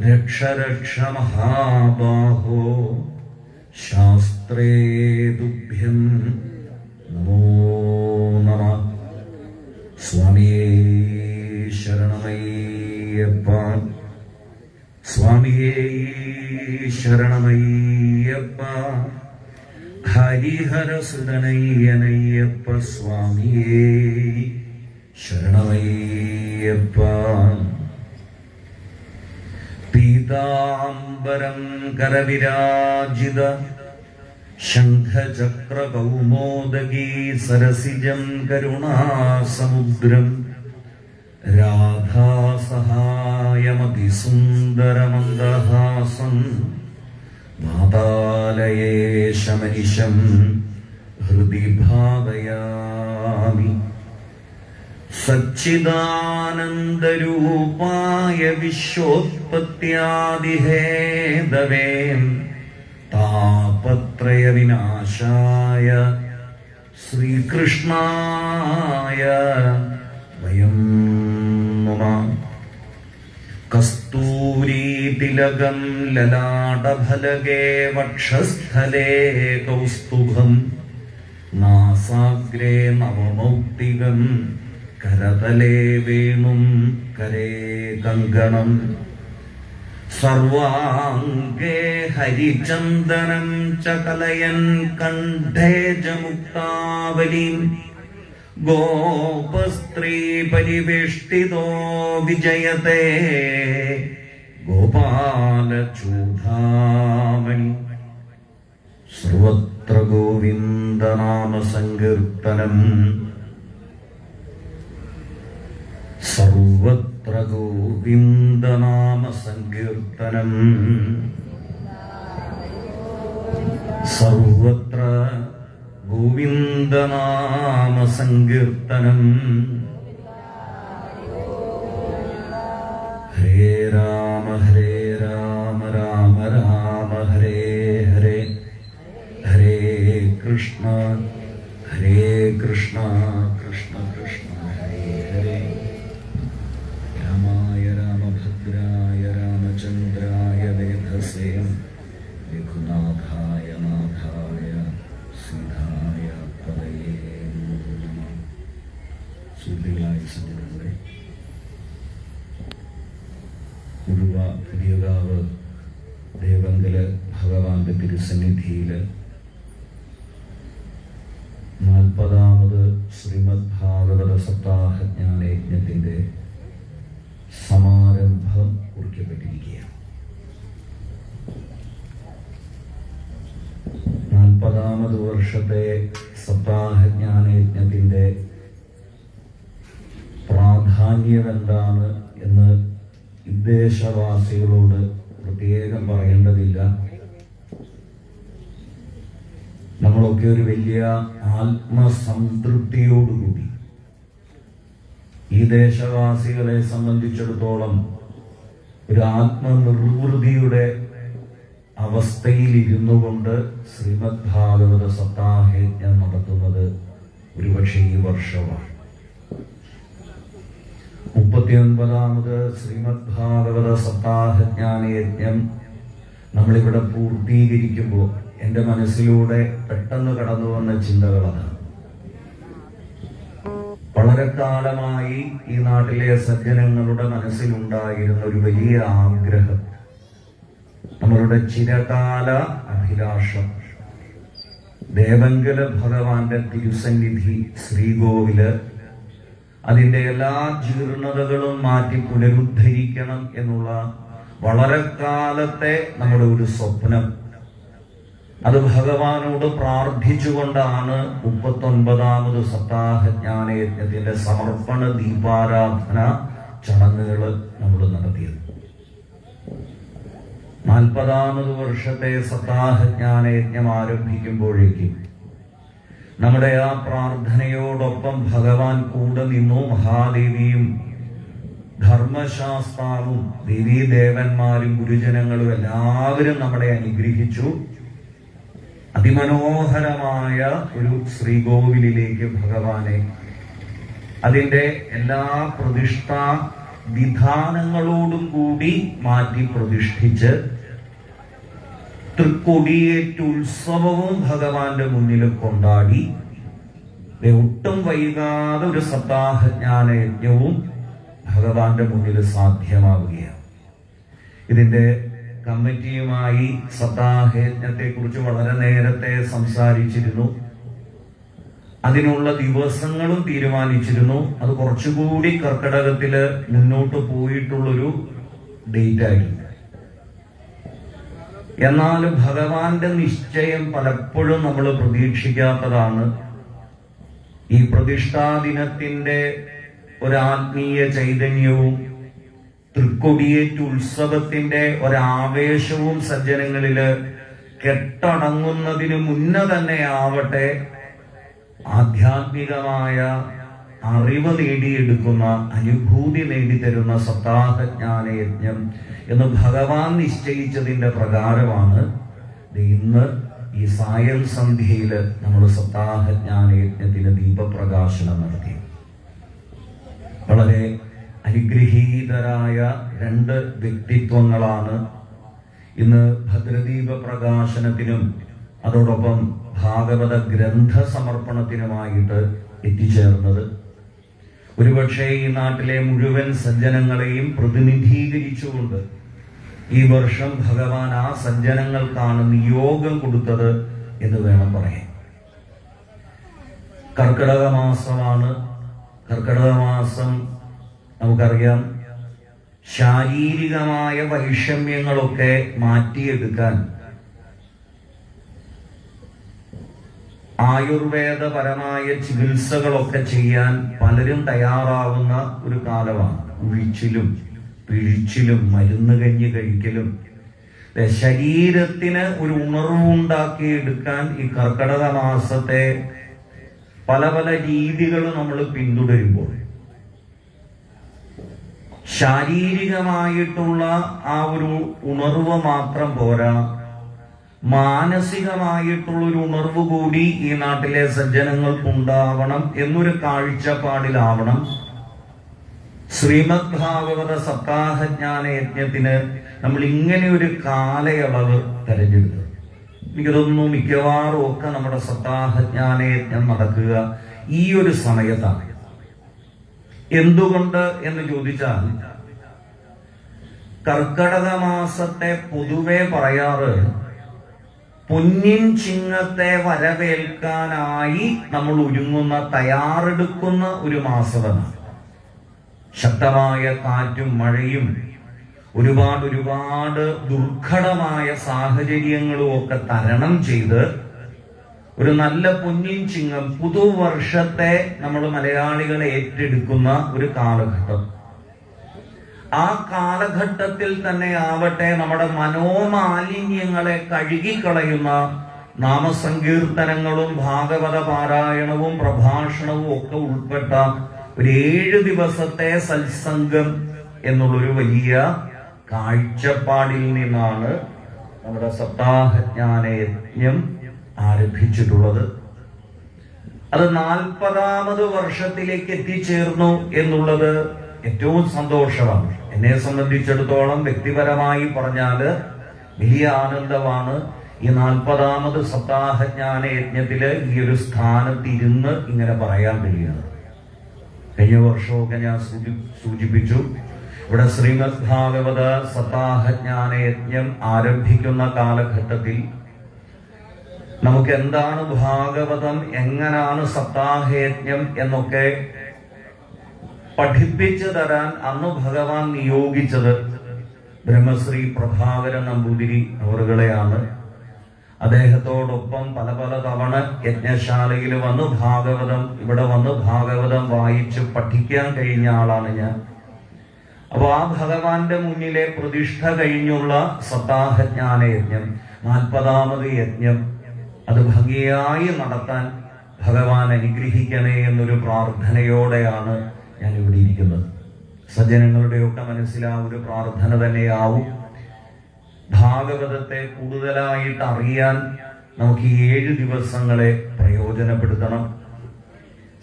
രക്ഷ രക്ഷ മഹാബാഹോ. ശാസ്ത്രേ തുഭ്യം നമോ നമ. സ്വാമിയേ ശരണമയ്യപ്പ. സ്വാമിയേ ശരണമയ്യപ്പ. ഹരിഹരസുതനയ്യനയ്യപ്പ സ്വാമിയേ ശരണമയ്യപ്പ. പീതാംബരം കരവിരാജിത. ശംഖചക്രകൗമോദഗീ സരസിജം കരുണാസമുദ്രം. രാധാസഹായമതിസുന്ദരമന്ദഹാസം. വാതാലയേശമനിശം ഹൃദി ഭാവയാമി. സച്ചിദാനന്ദരൂപായ വിശ്വോത്പത്യാദിഹേതവേ താപത്രയ വിനാശായ ശ്രീകൃഷ്ണായ വയം കസ്തൂരീതിലകം ലലാടഫലകേ വക്ഷസ്ഥലേ കൗസ്തുഭം നാസാഗ്രേ നവമൗക്തികം കരതലേ വേണും കരേ കങ്കണം. സർവാംഗേ ഹരിചന്ദനം ചകലയൻ കലയൻ കണ്ഠേ ച മുക്താവലീം ഗോപസ്ത്രീ പരിവേഷ്ടിതോ വിജയത്തെ ഗോപാലചൂഢാമണി സർവത്ര ഗോവിന്ദനാമ സങ്കീർത്തനം സർവത്ര ഗോവിന്ദനാമ സങ്കീർത്തനം സർവത്ര ഗോവിന്ദനാമസങ്കീർത്തനം. ഹരേ രാമ ഹരേ രാമ രാമ രാമ ഹരേ ഹരേ. ഹരേ കൃഷ്ണ ഹരേ കൃഷ്ണ കൃഷ്ണ കൃഷ്ണ ഹരേ ഹരേ രാമായ രാമഭദ്രായ രാമചന്ദ്രായ വേധസേ രഘുനാഥായ നാഥായ പദയേ നമഃ സുഹൃത്തുക്കളായ സജ്ജനങ്ങളെ കുറുവ പുതിയകാവ് ദേവങ്കൽ ഭഗവാന്റെ തിരുസന്നിധിയിൽ നാൽപ്പതാമത് ശ്രീമദ് ഭാഗവത സപ്താഹ ജ്ഞാനയജ്ഞത്തിന്റെ സമാരംഭം കുറിക്കപ്പെട്ടിരിക്കുകയാണ്. നാൽപ്പതാമത് വർഷത്തെ സപ്താഹജ്ഞാനയജ്ഞത്തിന്റെ പ്രാധാന്യം എന്താണ് എന്ന് വിദേശവാസികളോട് പ്രത്യേകം പറയേണ്ടതില്ല. നമ്മളൊക്കെ ഒരു വലിയ ആത്മസംതൃപ്തിയോടുകൂടി ഈ ദേശവാസികളെ സംബന്ധിച്ചിടത്തോളം ഒരു ആത്മനിർവൃതിയുടെ അവസ്ഥയിൽ ഇരുന്നു കൊണ്ട് ശ്രീമദ് ഭാഗവത സപ്താഹയജ്ഞം നടത്തുന്നത് ഒരുപക്ഷെ ഈ വർഷമാണ്. മുപ്പത്തിയൊൻപതാമത് ശ്രീമദ് ഭാഗവത സപ്താഹജ്ഞാന യജ്ഞം നമ്മളിവിടെ പൂർത്തീകരിക്കുമ്പോൾ എന്റെ മനസ്സിലൂടെ പെട്ടെന്ന് കടന്നു വന്ന ചിന്തകളാണ് വളരെ കാലമായി ഈ നാട്ടിലെ സജ്ജനങ്ങളുടെ മനസ്സിലുണ്ടായിരുന്ന ഒരു വലിയ ആഗ്രഹം. നമ്മളുടെ ചിരകാല അഭിലാഷം. ദേവങ്കല ഭഗവാന്റെ തിരുസന്നിധി ശ്രീകോവിൽ അതിന്റെ എല്ലാ ജീർണതകളും മാറ്റി പുനരുദ്ധരിക്കണം എന്നുള്ള വളരെ കാലത്തെ നമ്മുടെ ഒരു സ്വപ്നം. അത് ഭഗവാനോട് പ്രാർത്ഥിച്ചുകൊണ്ടാണ് മുപ്പത്തൊൻപതാമത് സപ്താഹ ജ്ഞാനയജ്ഞത്തിന്റെ സമർപ്പണ ദീപാരാധന ചടങ്ങുകൾ നമ്മൾ നടത്തിയത്. നാൽപ്പതാമത് വർഷത്തെ സപ്താഹ ജ്ഞാനയജ്ഞം ആരംഭിക്കുമ്പോഴേക്കും നമ്മുടെ ആ പ്രാർത്ഥനയോടൊപ്പം ഭഗവാൻ കൂടെ നിന്നു മഹാദേവിയും ധർമ്മശാസ്താവും ദേവീദേവന്മാരും ഗുരുജനങ്ങളും എല്ലാവരും നമ്മളെ അനുഗ്രഹിച്ചു. അതിമനോഹരമായ ഒരു ശ്രീകോവിലിലേക്ക് ഭഗവാനെ അതിന്റെ എല്ലാ പ്രതിഷ്ഠ വിധാനങ്ങളോടും കൂടി മാറ്റി പ്രതിഷ്ഠിച്ച് തൃക്കൊടിയേറ്റുത്സവവും ഭഗവാന്റെ മുന്നിൽ കൊണ്ടാടി ഒട്ടും വൈകാതെ ഒരു സപ്താഹജ്ഞാന യജ്ഞവും ഭഗവാന്റെ മുന്നിൽ സാധ്യമാവുകയാണ്. ഇതിന്റെ കമ്മിറ്റിയുമായി സപ്താഹയജ്ഞത്തെ കുറിച്ച് വളരെ നേരത്തെ സംസാരിച്ചിരുന്നു. അതിനുള്ള ദിവസങ്ങളും തീരുമാനിച്ചിരുന്നു. അത് കുറച്ചുകൂടി കർക്കിടകത്തിൽ മുന്നോട്ട് പോയിട്ടുള്ളൊരു ഡേറ്റ് ആയിരുന്നു എന്നാൽ ഭഗവാന്റെ നിശ്ചയം പലപ്പോഴും നമ്മൾ പ്രതീക്ഷിക്കാത്തതാണ്. ഈ പ്രതിഷ്ഠാ ദിനത്തിന്റെ ഒരു ആത്മീയ ചൈതന്യവും തൃക്കൊടിയേറ്റ് ഉത്സവത്തിന്റെ ഒരാവേശവും സജ്ജനങ്ങളിൽ കെട്ടടങ്ങുന്നതിന് മുന്നേ തന്നെ ആവട്ടെ ആധ്യാത്മികമായ അറിവ് നേടിയെടുക്കുന്ന അനുഭൂതി നേടിത്തരുന്ന സപ്താഹജ്ഞാന യജ്ഞം എന്ന് ഭഗവാൻ നിശ്ചയിച്ചതിന്റെ പ്രകാരമാണ് ഇന്ന് ഈ സായം സന്ധ്യയിൽ നമ്മൾ സപ്താഹജ്ഞാന യജ്ഞത്തിന് ദീപപ്രകാശനം നടത്തി. വളരെ അനുഗ്രഹീതരായ രണ്ട് വ്യക്തിത്വങ്ങളാണ്. ഇന്ന് ഭദ്രദീപ പ്രകാശനത്തിനും അതോടൊപ്പം ഭാഗവത ഗ്രന്ഥ സമർപ്പണത്തിനുമായിട്ട് എത്തിച്ചേർന്നത്. ഒരുപക്ഷെ ഈ നാട്ടിലെ മുഴുവൻ സജ്ജനങ്ങളെയും പ്രതിനിധീകരിച്ചുകൊണ്ട് ഈ വർഷം ഭഗവാൻ ആ സജ്ജനങ്ങൾക്കാണ് നിയോഗം കൊടുത്തത് എന്ന് വേണം പറയാൻ. കർക്കിടക മാസമാണ് കർക്കിടക മാസം നമുക്കറിയാം ശാരീരികമായ വൈഷമ്യങ്ങളൊക്കെ മാറ്റിയെടുക്കാൻ ആയുർവേദപരമായ ചികിത്സകളൊക്കെ ചെയ്യാൻ പലരും തയ്യാറാവുന്ന ഒരു കാലമാണ്. ഉഴിച്ചിലും പിഴിച്ചിലും മരുന്ന് കഞ്ഞി കഴിക്കലും. ശരീരത്തിന് ഒരു ഉണർവുണ്ടാക്കി എടുക്കാൻ ഈ കർക്കടക മാസത്തെ പല പല രീതികൾ നമ്മൾ പിന്തുടരുമ്പോൾ ശാരീരികമായിട്ടുള്ള ആ ഒരു ഉണർവ് മാത്രം പോരാ. മാനസികമായിട്ടുള്ള ഒരു ഉണർവ് കൂടി ഈ നാട്ടിലെ സജ്ജനങ്ങൾക്ക് ഉണ്ടാവണം എന്നൊരു കാഴ്ചപ്പാടിലാവണം. ശ്രീമദ് ഭാഗവത സപ്താഹജ്ഞാന യജ്ഞത്തിന് നമ്മൾ ഇങ്ങനെ ഒരു കാലയളവ് തെരഞ്ഞെടുത്തു എനിക്കതൊന്നും മിക്കവാറും ഒക്കെ നമ്മുടെ സപ്താഹജ്ഞാന യജ്ഞം നടക്കുക ഈ ഒരു സമയത്താണ്. എന്തുകൊണ്ട് എന്ന് ചോദിച്ചാൽ കർക്കടക മാസത്തെ പൊതുവെ പറയാറ് പൊന്നിൻ ചിങ്ങത്തെ വരവേൽക്കാനായി നമ്മൾ ഒരുങ്ങുന്ന തയ്യാറെടുക്കുന്ന ഒരു മാസമാണ്. ശക്തമായ കാറ്റും മഴയും ഒരുപാട് ഒരുപാട് ദുർഘടമായ സാഹചര്യങ്ങളും ഒക്കെ തരണം ചെയ്ത് ഒരു നല്ല പൊന്നിൻ ചിങ്ങം പുതുവർഷത്തെ നമ്മൾ മലയാളികൾ ഏറ്റെടുക്കുന്ന ഒരു കാലഘട്ടം. ആ കാലഘട്ടത്തിൽ തന്നെ ആവട്ടെ നമ്മുടെ മനോമാലിന്യങ്ങളെ കഴുകിക്കളയുന്ന നാമസങ്കീർത്തനങ്ങളും ഭാഗവത പാരായണവും പ്രഭാഷണവും ഒക്കെ ഉൾപ്പെട്ട ഒരു ഏഴ് ദിവസത്തെ സത്സംഗം എന്നുള്ളൊരു വലിയ കാഴ്ചപ്പാടിൽ നിന്നാണ് നമ്മുടെ സപ്താഹജ്ഞാന യജ്ഞം ആരംഭിച്ചിട്ടുള്ളത്. അത് നാൽപ്പതാമത് വർഷത്തിലേക്ക് എത്തിച്ചേർന്നു എന്നുള്ളത് ഏറ്റവും സന്തോഷമാണ്. എന്നെ സംബന്ധിച്ചിടത്തോളം വ്യക്തിപരമായി പറഞ്ഞാൽ വലിയ ആനന്ദമാണ് ഈ നാൽപ്പതാമത് സപ്താഹജ്ഞാന യജ്ഞത്തിൽ ഈ ഒരു സ്ഥാനത്ത് ഇരുന്ന് ഇങ്ങനെ പറയാൻ കഴിയുന്നത്. കഴിഞ്ഞ വർഷമൊക്കെ ഞാൻ സൂചി- സൂചിപ്പിച്ചു. ഇവിടെ ശ്രീമദ് ഭാഗവത സപ്താഹജ്ഞാന യജ്ഞം ആരംഭിക്കുന്ന കാലഘട്ടത്തിൽ നമുക്ക് എന്താണ് ഭാഗവതം? എങ്ങനാണ് സപ്താഹയജ്ഞം എന്നൊക്കെ പഠിപ്പിച്ചു തരാൻ അന്ന് ഭഗവാൻ നിയോഗിച്ചത് ബ്രഹ്മശ്രീ പ്രഭാകരൻ നമ്പൂതിരി അവറുകളെയാണ്. അദ്ദേഹത്തോടൊപ്പം പല പല തവണ യജ്ഞശാലയിൽ വന്ന് ഭാഗവതം ഇവിടെ വന്ന് ഭാഗവതം വായിച്ച് പഠിക്കാൻ കഴിഞ്ഞ ആളാണ് ഞാൻ. അപ്പൊ ആ ഭഗവാന്റെ മുന്നിലെ പ്രതിഷ്ഠ കഴിഞ്ഞുള്ള സപ്താഹജ്ഞാന യജ്ഞം നാൽപ്പതാമത് യജ്ഞം അത് ഭംഗിയായി നടത്താൻ ഭഗവാൻ അനുഗ്രഹിക്കണേ എന്നൊരു പ്രാർത്ഥനയോടെയാണ് ഞാൻ ഇവിടെ ഇരിക്കുന്നത് സജ്ജനങ്ങളുടെയൊക്കെ മനസ്സിൽ ആ ഒരു പ്രാർത്ഥന തന്നെയാവും. ഭാഗവതത്തെ കൂടുതലായിട്ട് അറിയാൻ നമുക്ക് ഏഴ് ദിവസങ്ങളെ പ്രയോജനപ്പെടുത്തണം.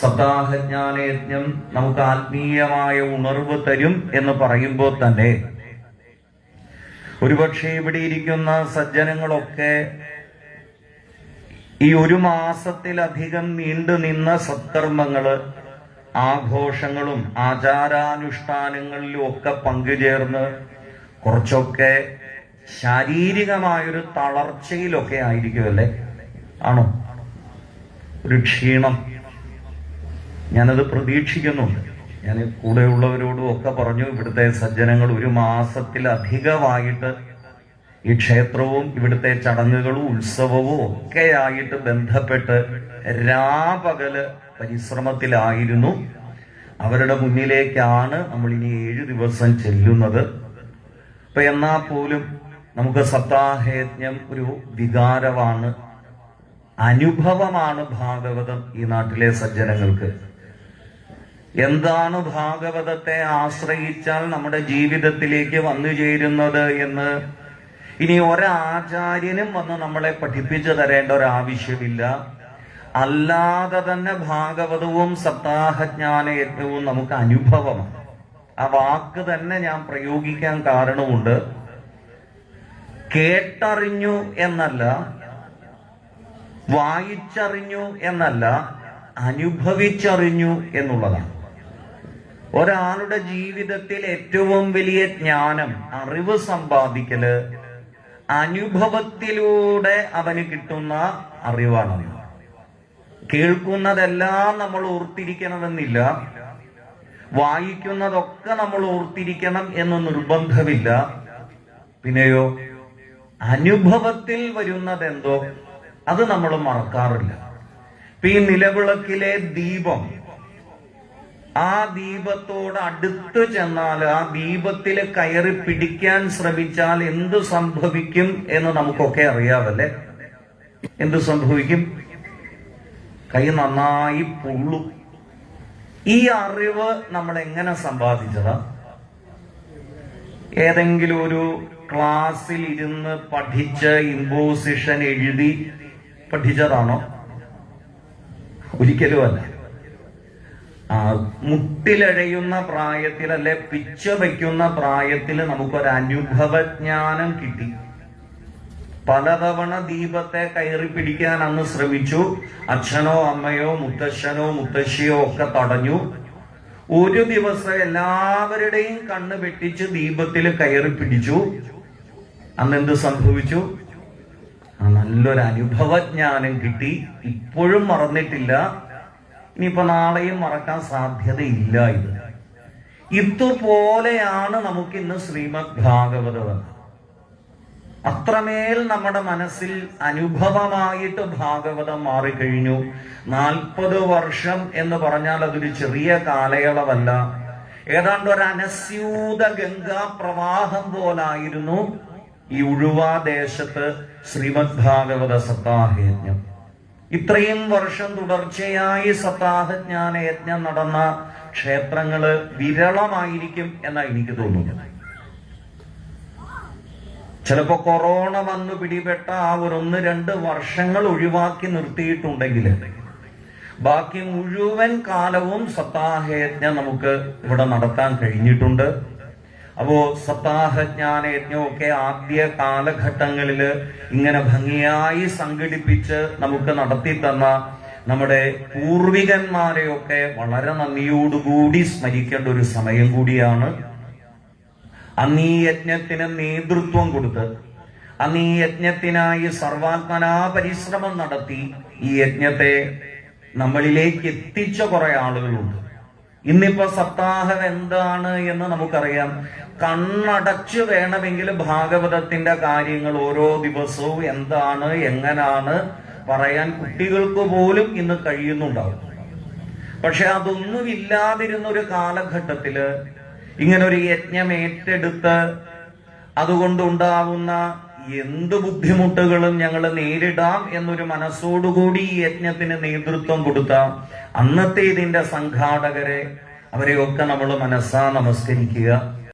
സപ്താഹജ്ഞാനയജ്ഞം നമുക്ക് ആത്മീയമായ ഉണർവ് തരും എന്ന് പറയുമ്പോൾ തന്നെ ഒരുപക്ഷെ ഇവിടെ ഇരിക്കുന്ന സജ്ജനങ്ങളൊക്കെ ഈ ഒരു മാസത്തിലധികം നീണ്ടു നിന്ന സത്കർമ്മങ്ങൾ ആഘോഷങ്ങളും ആചാരാനുഷ്ഠാനങ്ങളിലും ഒക്കെ പങ്കുചേർന്ന് കുറച്ചൊക്കെ ശാരീരികമായൊരു തളർച്ചയിലൊക്കെ ആയിരിക്കുമല്ലേ ആണോ? ഒരു ക്ഷീണം. ഞാനത് പ്രതീക്ഷിക്കുന്നുണ്ട്. ഞാൻ കൂടെയുള്ളവരോടും ഒക്കെ പറഞ്ഞു ഇവിടുത്തെ സജ്ജനങ്ങൾ ഒരു മാസത്തിലധികമായിട്ട് ഈ ക്ഷേത്രവും ഇവിടുത്തെ ചടങ്ങുകളും ഉത്സവവും ഒക്കെയായിട്ട് ബന്ധപ്പെട്ട് രാപകൽ പരിശ്രമത്തിലായിരുന്നു. അവരുടെ മുന്നിലേക്കാണ് നമ്മൾ ഇനി ഏഴു ദിവസം ചെല്ലുന്നത്. അപ്പൊ എന്നാ പോലും നമുക്ക് സപ്താഹയജ്ഞം ഒരു വികാരമാണ് അനുഭവമാണ് ഭാഗവതം ഈ നാട്ടിലെ സജ്ജനങ്ങൾക്ക്. എന്താണ് ഭാഗവതത്തെ ആശ്രയിച്ചാൽ നമ്മുടെ ജീവിതത്തിലേക്ക് വന്നു ചേരുന്നത് എന്ന് ഇനി ഒരാചാര്യനും വന്ന് നമ്മളെ പഠിപ്പിച്ചു തരേണ്ട ഒരു ആവശ്യമില്ല അല്ലാതെ തന്നെ ഭാഗവതവും സപ്താഹജ്ഞാന യജ്ഞവും നമുക്ക് അനുഭവമാണ്. ആ വാക്ക് തന്നെ ഞാൻ പ്രയോഗിക്കാൻ കാരണമുണ്ട്. കേട്ടറിഞ്ഞു എന്നല്ല വായിച്ചറിഞ്ഞു എന്നല്ല അനുഭവിച്ചറിഞ്ഞു എന്നുള്ളതാണ്. ഒരാളുടെ ജീവിതത്തിൽ ഏറ്റവും വലിയ ജ്ഞാനം അറിവ് സമ്പാദിക്കൽ അനുഭവത്തിലൂടെ അവന് കിട്ടുന്ന അറിവാണ് കേൾക്കുന്നതെല്ലാം നമ്മൾ ഓർത്തിരിക്കണമെന്നില്ല. വായിക്കുന്നതൊക്കെ നമ്മൾ ഓർത്തിരിക്കണം എന്ന് നിർബന്ധമില്ല. പിന്നെയോ അനുഭവത്തിൽ വരുന്നതെന്തോ അത് നമ്മൾ മറക്കാറില്ല. ഇപ്പൊ ഈ നിലവിളക്കിലെ ദീപം ആ ദീപത്തോട് അടുത്തു ചെന്നാൽ ആ ദീപത്തിൽ കയറി പിടിക്കാൻ ശ്രമിച്ചാൽ എന്ത് സംഭവിക്കും എന്ന് നമുക്കൊക്കെ അറിയാമല്ലേ എന്ത് സംഭവിക്കും? കൈ നന്നായി പൊള്ളും. ഈ അറിവ് നമ്മൾ എങ്ങനെ സമ്പാദിച്ചതാ? ഏതെങ്കിലും ഒരു ക്ലാസ്സിൽ ഇരുന്ന് പഠിച്ച് ഇമ്പോസിഷൻ എഴുതി പഠിച്ചതാണോ? ഒരിക്കലും അല്ല മുട്ടിലഴയുന്ന പ്രായത്തിൽ അല്ലെ പിച്ച വയ്ക്കുന്ന പ്രായത്തിൽ നമുക്കൊരു അനുഭവജ്ഞാനം കിട്ടി. പലതവണ ദീപത്തെ കയറി പിടിക്കാൻ അന്ന് ശ്രമിച്ചു. അച്ഛനോ അമ്മയോ മുത്തശ്ശനോ മുത്തശ്ശിയോ ഒക്കെ തടഞ്ഞു. ഒരു ദിവസം എല്ലാവരുടെയും കണ്ണ് വെട്ടിച്ച് ദീപത്തിൽ കയറി പിടിച്ചു. അന്ന് എന്ത് സംഭവിച്ചു നല്ലൊരു അനുഭവജ്ഞാനം കിട്ടി. ഇപ്പോഴും മറന്നിട്ടില്ല. ഇനിയിപ്പോ നാളെയും മറക്കാൻ സാധ്യതയില്ല ഇത്. ഇതുപോലെയാണ് നമുക്ക് ഇന്ന് ശ്രീമദ് ഭാഗവതം അത്രമേൽ നമ്മുടെ മനസ്സിൽ അനുഭവമായിട്ട് ഭാഗവതം മാറിക്കഴിഞ്ഞു. നാൽപ്പത് വർഷം എന്ന് പറഞ്ഞാൽ അതൊരു ചെറിയ കാലയളവല്ല. ഏതാണ്ട് ഒരു അനസ്യൂത ഗംഗാ പ്രവാഹം പോലായിരുന്നു ഈ ഉഴുവാദേശത്ത് ശ്രീമദ് ഭാഗവത സപ്താഹയജ്ഞം ഇത്രയും വർഷം തുടർച്ചയായി സപ്താഹജ്ഞാന യജ്ഞം നടന്ന ക്ഷേത്രങ്ങൾ വിരളമായിരിക്കും എന്നാണ് എനിക്ക് തോന്നുന്നത്. ചിലപ്പോ കൊറോണ വന്നു പിടിപെട്ട ആ ഒരു ഒന്ന് രണ്ട് വർഷങ്ങൾ ഒഴിവാക്കി നിർത്തിയിട്ടുണ്ടെങ്കിൽ ബാക്കി മുഴുവൻ കാലവും സപ്താഹയജ്ഞം നമുക്ക് ഇവിടെ നടത്താൻ കഴിഞ്ഞിട്ടുണ്ട്. അപ്പോ സപ്താഹജ്ഞാനയജ്ഞമൊക്കെ ആദ്യ കാലഘട്ടങ്ങളിൽ ഇങ്ങനെ ഭംഗിയായി സംഘടിപ്പിച്ച് നമുക്ക് നടത്തി തന്ന നമ്മുടെ പൂർവികന്മാരെയൊക്കെ വളരെ നന്ദിയോടുകൂടി സ്മരിക്കേണ്ട ഒരു സമയം കൂടിയാണ് അന്നീയജ്ഞത്തിന് നേതൃത്വം കൊടുത്ത് അന്ന് യജ്ഞത്തിനായി സർവാത്മനാ പരിശ്രമം നടത്തി ഈ യജ്ഞത്തെ നമ്മളിലേക്ക് എത്തിച്ച കുറെ ആളുകളുണ്ട്. ഇന്നിപ്പോ സപ്താഹം എന്താണ് എന്ന് നമുക്കറിയാം. കണ്ണടച്ചു വേണമെങ്കിൽ ഭാഗവതത്തിന്റെ കാര്യങ്ങൾ ഓരോ ദിവസവും എന്താണ് എങ്ങനാണ് പറയാൻ കുട്ടികൾക്ക് പോലും ഇന്ന് കഴിയുന്നുണ്ടാവും. പക്ഷെ അതൊന്നും ഇല്ലാതിരുന്ന ഒരു കാലഘട്ടത്തിൽ ഇങ്ങനൊരു യജ്ഞം ഏറ്റെടുത്ത് അതുകൊണ്ടുണ്ടാവുന്ന എന്ത് ബുദ്ധിമുട്ടുകളും ഞങ്ങൾ നേരിടാം എന്നൊരു മനസ്സോടുകൂടി ഈ യജ്ഞത്തിന് നേതൃത്വം കൊടുത്ത. അന്നത്തെ ഇതിന്റെ സംഘാടകരെ അവരെയൊക്കെ നമ്മൾ മനസ്സാ നമസ്കരിക്കുക.